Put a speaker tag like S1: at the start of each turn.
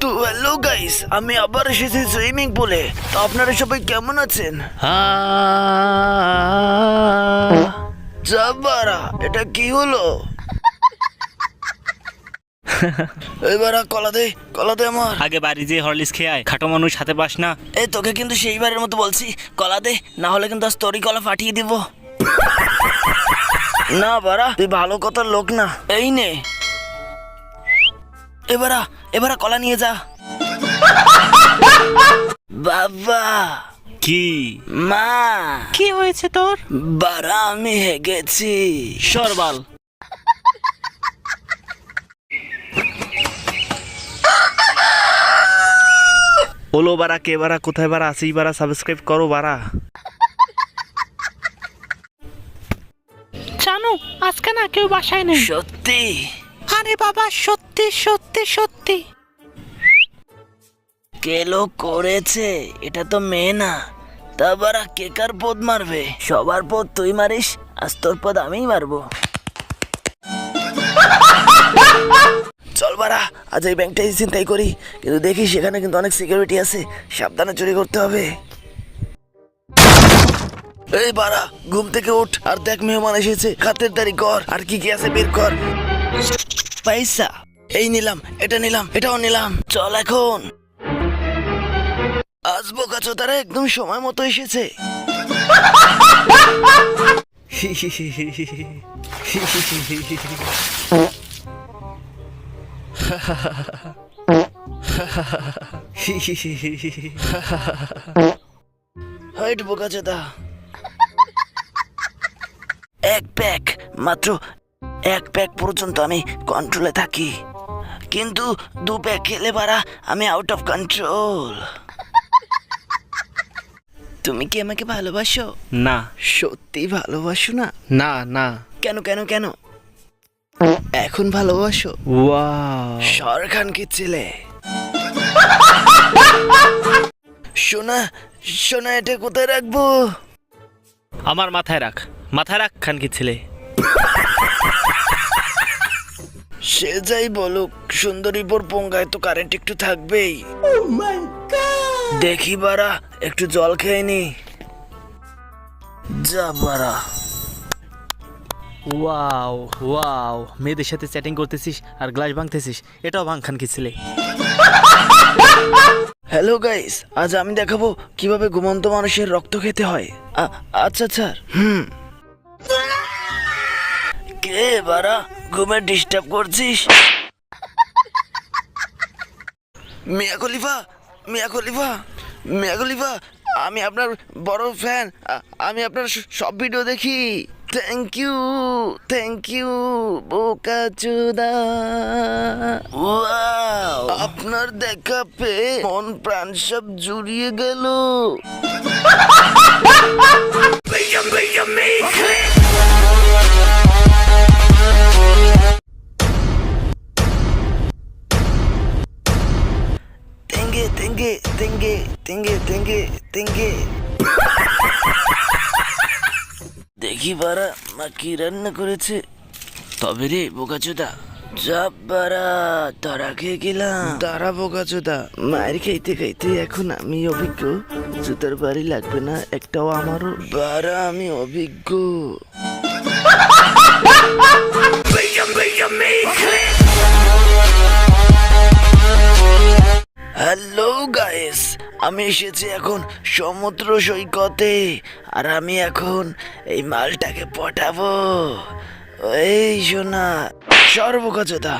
S1: তো hello guys আমি আবার এসেছি সুইমিং পুলে তো আপনারা সবাই কেমন আছেন? যাবারা এটা কি হলো? এবার কলা দে কলা দে আমার।
S2: আগে বাড়ি যেয়ে হরলিক্স খেয়ে আয় খাটো মানুষ হাতে পাস না।
S1: এই তোকে কিন্তু সেইবারের মতো বলছি কলা দে না হলে কিন্তু আজ তোরই কলা ফাটিয়ে দিব। না বারা তুই ভালো কথার লোক না। এই নে এবারা এবারা কলা নিয়ে যা। বাবা।
S2: কি?
S1: মা।
S2: কি হয়েছে তোর?
S1: বারা আমি হেগেছি।
S2: সরবাল। ওলো বারা কে বারা কোথায় বারা আসি বারা সাবস্ক্রাইব করো বারা।
S3: জানো আজকে না কেউ বাসায় নেই।
S1: সত্যি?
S3: আরে বাবা, সত্যি সত্যি সত্যি।
S1: কে লোক করেছে? এটা তো মেয়ে না। তা বারা কে কার পদ মারবে? সবার পদ তুই মারিস, আজ তোর পদ আমিই মারবো। চল বারা আজ এই ব্যাংকটাই চিন্তাই করি। কিন্তু দেখি সেখানে কিন্তু অনেক সিকিউরিটি আছে। সাবধানে চুরি করতে হবে। এই বারা ঘুম থেকে উঠ, আর দেখ মেহমান এসেছে। খাতের দাড়ি কর, আর কি কি আছে বের কর। পয়সা। এই নিলাম, এটা নিলাম, এটাও নিলাম। চল এখন। আসব কাছো, তারা একদম সময় মতো এসেছে। এক প্যাক, মাত্র এক প্যাক পর্যন্ত আমি কন্ট্রোলে থাকি। কিন্তু দু প্যাক খেলে পারা আমি আউট অফ কন্ট্রোল তুমি কি আমাকে ভালোবাসো?
S2: না।
S1: সত্যি ভালোবাসো না?
S2: না না।
S1: কেন কেন কেন? এখন ভালোবাসো?
S2: ওয়াও।
S1: শাহর খান কি ছেলে? সোনা সোনা এটা কোথায় রাখব?
S2: আমার মাথায় রাখ। মাথায় রাখ খান কি ছেলে।
S1: সে যাই বলুক সুন্দরীপুর পঙ্গায় তো কারেন্ট একটু থাকবেই। দেখি বারা একটু জল খেয়ে নি। যা বারা
S2: ওয়াও ওয়াও মেয়েদের সাথে চ্যাটিং করতেছিস আর গ্লাস ভাঙতেছিস এটাও ভাঙ খান কি ছেলে?
S1: হ্যালো গাইস আজ আমি দেখাবো কীভাবে ঘুমন্ত মানুষের রক্ত খেতে হয়। আচ্ছা স্যার হুম। কে বারা ঘুমে ডিস্টার্ব করছিস? মিয়া খলিফা মিয়া খলিফা মিয়া খলিফা আমি আপনার বড় ফ্যান আমি আপনার সব ভিডিও দেখি। থ্যাংক ইউ থ্যাংক ইউ বোকা চুদা। আপনার দেখা পেয়ে মন প্রাণ সব জুড়িয়ে গেল। তেঙ্গে তেঙ্গে তেঙ্গে তেঙ্গে তেঙ্গে দেখি বারা মা কি রান্না করেছে? তবে রে বোকাচোদা। যাব বারা তারা খেয়ে গেলাম। তারা বোকাচোদা মায়ের খাইতে খাইতে এখন আমি অভিজ্ঞ। জুতার বাড়ি লাগবে না একটাও আমারও। বারা আমি অভিজ্ঞ। হ্যালো গাইস আমি এসেছি এখন সমুদ্র সৈকতে, আর আমি এখন এই মালটাকে পটাবো। এই শোনা সর্বকচতা